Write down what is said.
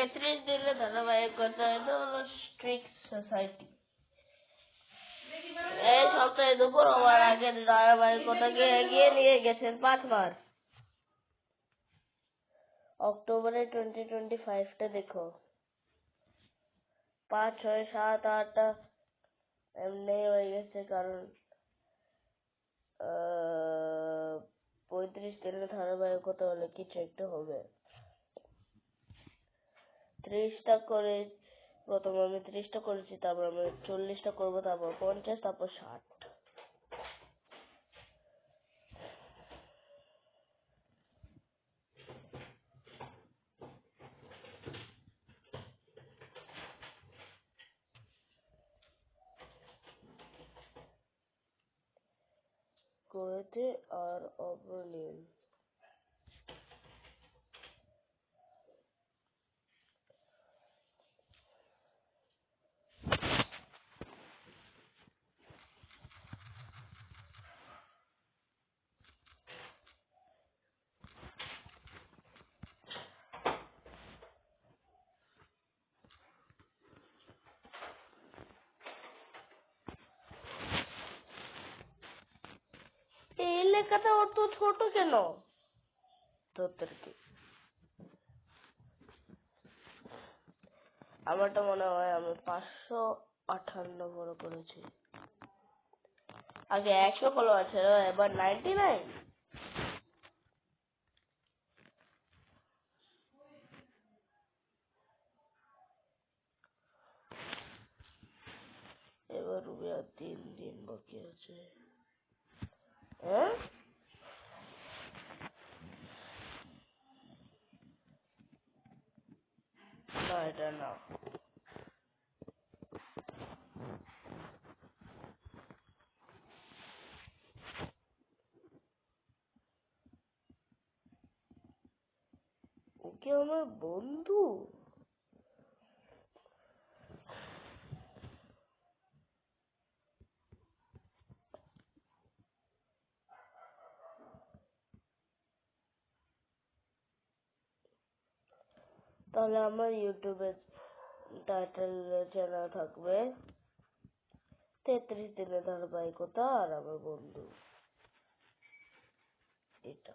তেত্রিশ দিনের ধারাবাহিকতা এটা হলো স্ট্রিক সোসাইটি এই সপ্তাহে দুপুর হওয়ার আগে ধারাবাহিকতাকে এগিয়ে নিয়ে গেছেন পাঁচবার। অক্টোবরে টোয়েন্টি টোয়েন্টি ফাইভটা দেখো। পাঁচ, ছয়, সাত, আটটা এমনি হয়ে গেছে কারণ পঁয়ত্রিশ দিনের ধারাবাহিকতা হলে কিছু একটা হবে। ত্রিশটা করে, প্রথম আমি ত্রিশটা করেছি, তারপর আমি চল্লিশটা করব, তারপর পঞ্চাশ, তারপর ষাট। কুয়েতে আর এই লেখাটা অত ছোট কেন? তোদের কি আমারটা মনে হয় আমি পাঁচশো আঠান্ন বড় করেছি। আগে একশো ফলোয়ার ছিল এবার নাইনটি নাইন এবার রুবি আর তিন দিন বাকি আছে। হ্যাঁ না এটা না ওকে আমার বন্ধু? তাহলে আমার ইউটিউবে টাইটেল চ্যানেল থাকবে তেত্রিশ দিনের ধারাবাহিকতা আর আমার বন্ধু। এটা।